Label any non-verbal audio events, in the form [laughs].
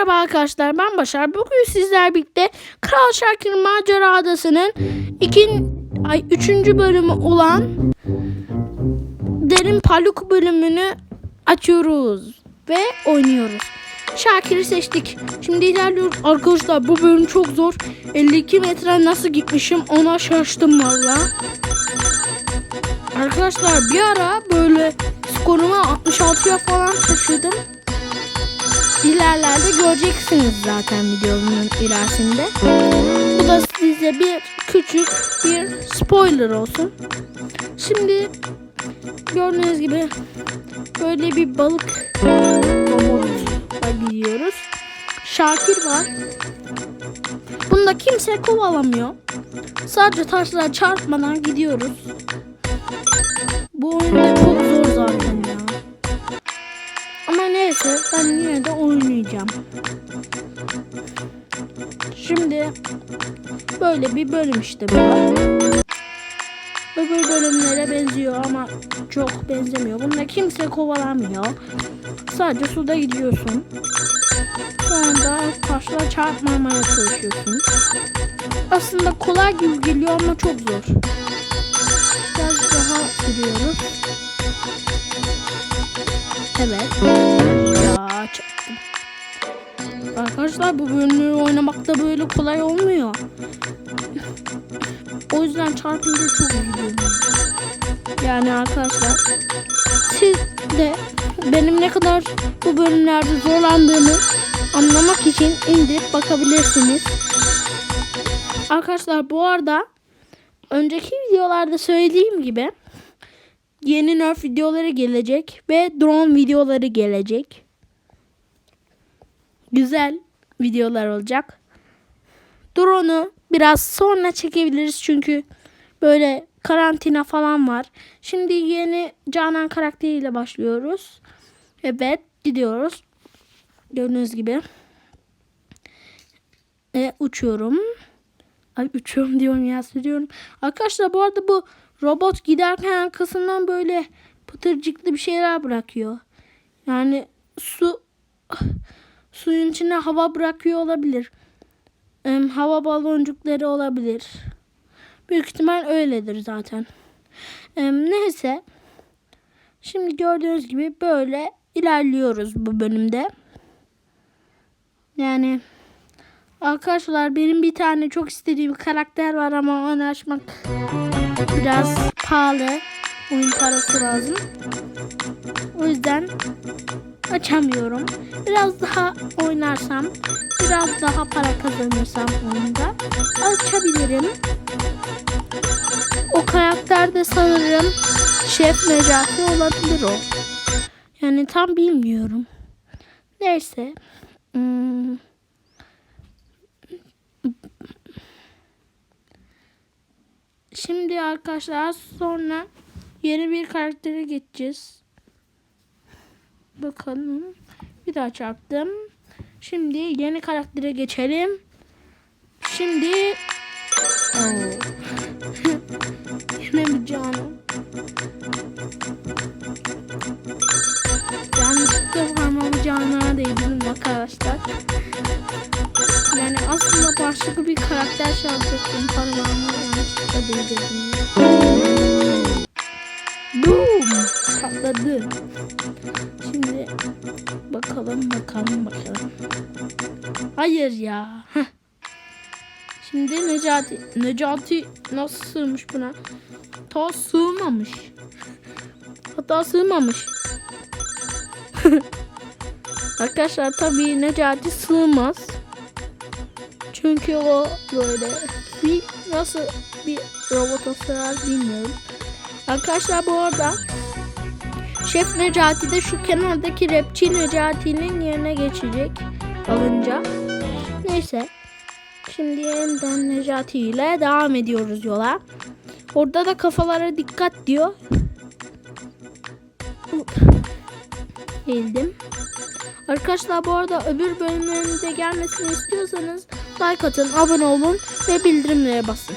Merhaba arkadaşlar ben Başar. Bugün sizler birlikte Kral Şakir Macera Adası'nın ikin, ay, üçüncü bölümü olan Derin Paluk bölümünü açıyoruz ve oynuyoruz. Şakir'i seçtik. Şimdi ilerliyoruz. Arkadaşlar bu bölüm çok zor. 52 metre nasıl gitmişim ona şaştım valla. Arkadaşlar bir ara böyle skorumu 66'ya falan taşıdım. İlerlerde göreceksiniz zaten videonun ilerisinde. Bu da size bir küçük bir spoiler olsun. Şimdi gördüğünüz gibi böyle bir balık robotla gidiyoruz. Şakir var. Bunda kimse kovalamıyor. Sadece taşlara çarpmadan gidiyoruz. Bu oyunda çok neyse ben yine de oynayacağım. Şimdi böyle bir bölüm işte bu. Öbür bölümlere benziyor ama çok benzemiyor. Bunda kimse kovalamıyor. Sadece suda gidiyorsun. Sonra taşla çarpmamaya çalışıyorsun. Aslında kolay gibi geliyor ama çok zor. Biraz daha sürüyoruz. Evet. Ya çaktım. Arkadaşlar bu bölümleri oynamak da böyle kolay olmuyor. O yüzden çarpınca çok üzülüyorum. Yani arkadaşlar siz de benim ne kadar bu bölümlerde zorlandığımı anlamak için indirip bakabilirsiniz. Arkadaşlar bu arada önceki videolarda söylediğim gibi yeni nerf videoları gelecek ve drone videoları gelecek. Güzel videolar olacak. Drone'u biraz sonra çekebiliriz çünkü böyle karantina falan var. Şimdi yeni Canan karakteriyle başlıyoruz. Evet gidiyoruz. Gördüğünüz gibi. E, uçuyorum. Ay uçuyorum diyorum ya sürüyorum. Arkadaşlar bu arada bu robot giderken arkasından böyle pıtırcıklı bir şeyler bırakıyor. Yani su suyun içine hava bırakıyor olabilir. Em, hava baloncukları olabilir. Büyük ihtimal öyledir zaten. Em, neyse. Şimdi gördüğünüz gibi böyle ilerliyoruz bu bölümde. Yani arkadaşlar benim bir tane çok istediğim karakter var ama onu açmak biraz pahalı. Oyun parası lazım. O yüzden açamıyorum. Biraz daha oynarsam, biraz daha para kazanırsam oyunda açabilirim. O karakter de sanırım Şef Necati olabilir o. Yani tam bilmiyorum. Neyse. Hmm. Şimdi arkadaşlar sonra yeni bir karaktere geçeceğiz. Bakalım. Bir daha çarptım. Şimdi yeni karaktere geçelim. Şimdi. Yine [laughs] bir canım. Yanlışlıkla parmağımı canına değdirdim arkadaşlar. Yani aslında başka bir karakter şanslattım parmağımı yanlışlıkla değdirdim. Boom! Patladı. Şimdi bakalım bakalım bakalım. Hayır ya. Heh. Şimdi Necati. Necati nasıl sığmış buna? Ta sığmamış. Hatta sığmamış. [laughs] Arkadaşlar tabii Necati sığmaz. Çünkü o böyle bir nasıl bir robota sığar bilmiyorum. Arkadaşlar bu arada Şef Necati de şu kenardaki rapçi Necati'nin yerine geçecek alınca. Neyse. Şimdi yeniden Necati ile devam ediyoruz yola. Orada da kafalara dikkat diyor. Eğildim. Arkadaşlar bu arada öbür bölümlerin de gelmesini istiyorsanız like atın, abone olun ve bildirimlere basın.